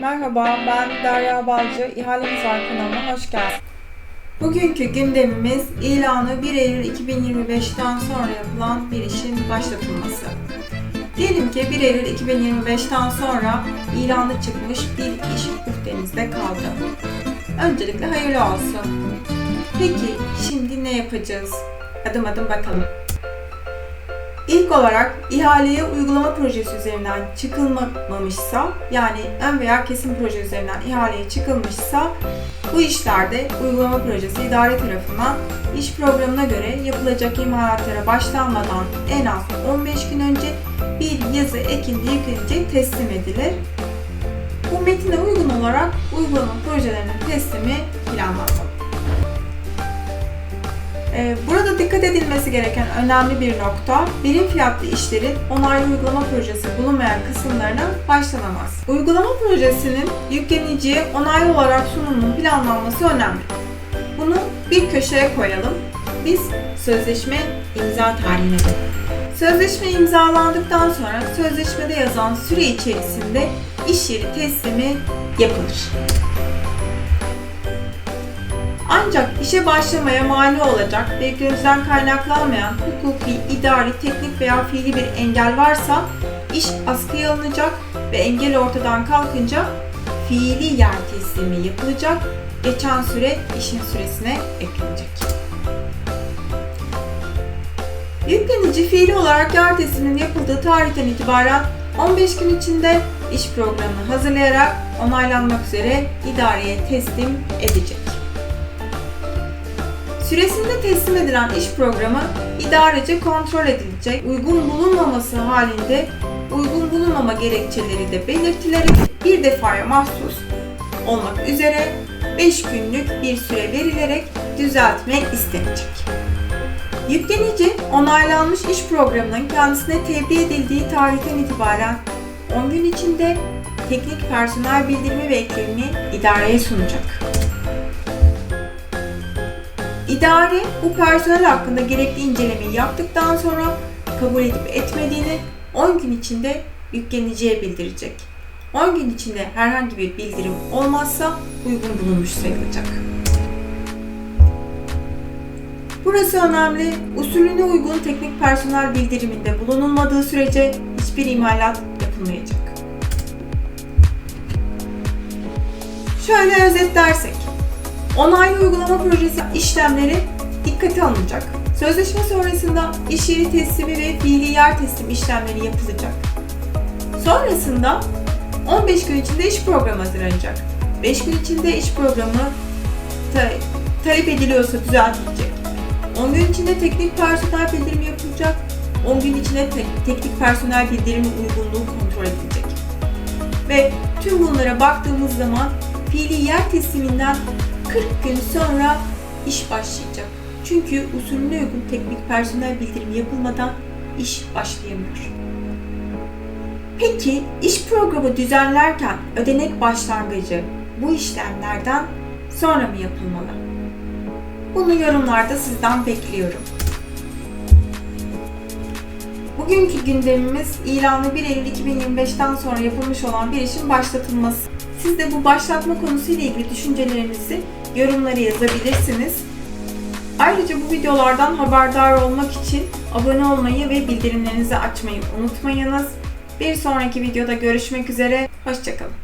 Merhaba, ben Derya Balcı. İhalemiz var kanalına hoş geldiniz. Bugünkü gündemimiz ilanı 1 Eylül 2025'ten sonra yapılan bir işin başlatılması. Diyelim ki 1 Eylül 2025'ten sonra ilanı çıkmış bir iş muhtenizde kaldı. Öncelikle hayırlı olsun. Peki şimdi ne yapacağız? Adım adım bakalım. İlk olarak ihaleye uygulama projesi üzerinden çıkılmamışsa yani ön veya kesin proje üzerinden ihaleye çıkılmışsa bu işlerde uygulama projesi idare tarafından iş programına göre yapılacak imalatlara başlanmadan en az 15 gün önce bir yazı ekinde yüklenince teslim edilir. Bu metine uygun olarak uygulama projelerinin teslimi planlanmalı. Ee, Burada dikkat edilmesi gereken önemli bir nokta, birim fiyatlı işlerin onaylı uygulama projesi bulunmayan kısımlarına başlanamaz. Uygulama projesinin yükleniciye onaylı olarak sunumunun planlanması önemli. Bunu bir köşeye koyalım. Biz sözleşme imza tarihine. Sözleşme imzalandıktan sonra sözleşmede yazan süre içerisinde iş yeri teslimi yapılır. Ancak işe başlamaya mani olacak ve gözden kaynaklanmayan hukuki, idari, teknik veya fiili bir engel varsa iş askıya alınacak ve engel ortadan kalkınca fiili yer teslimi yapılacak, geçen süre işin süresine eklenecek. Yüklenici fiili olarak yer tesliminin yapıldığı tarihten itibaren 15 gün içinde iş programını hazırlayarak onaylanmak üzere idareye teslim edecek. Süresinde teslim edilen iş programı idarece kontrol edilecek. Uygun bulunmaması halinde uygun bulunmama gerekçeleri de belirtilerek bir defaya mahsus olmak üzere 5 günlük bir süre verilerek düzeltme istenecek. Yüklenici onaylanmış iş programının kendisine tebliğ edildiği tarihten itibaren 10 gün içinde teknik personel bildirimi ve eklemini idareye sunacak. İdare bu personel hakkında gerekli incelemeyi yaptıktan sonra kabul edip etmediğini 10 gün içinde yükleniciye bildirecek. 10 gün içinde herhangi bir bildirim olmazsa uygun bulunmuş sayılacak. Burası önemli. Usulüne uygun teknik personel bildiriminde bulunulmadığı sürece hiçbir imalat yapılmayacak. Şöyle özetlersek, Onaylı uygulama projesi işlemleri dikkate alınacak. Sözleşme sonrasında iş yeri teslimi ve fiili yer teslim işlemleri yapılacak. Sonrasında 15 gün içinde iş programı hazırlanacak. 5 gün içinde iş programı ta- talep ediliyorsa düzeltilecek. 10 gün içinde teknik personel bildirimi yapılacak. 10 gün içinde te- teknik personel bildirimi uygunluğu kontrol edilecek. Ve tüm bunlara baktığımız zaman fiili yer tesliminden 40 gün sonra iş başlayacak. Çünkü usulüne uygun teknik personel bildirimi yapılmadan iş başlayamıyor. Peki iş programı düzenlerken ödenek başlangıcı bu işlemlerden sonra mı yapılmalı? Bunu yorumlarda sizden bekliyorum. Bugünkü gündemimiz ilanı 1 Eylül 2025'ten sonra yapılmış olan bir işin başlatılması. Siz de bu başlatma konusuyla ilgili düşüncelerinizi yorumlara yazabilirsiniz. Ayrıca bu videolardan haberdar olmak için abone olmayı ve bildirimlerinizi açmayı unutmayınız. Bir sonraki videoda görüşmek üzere, hoşçakalın.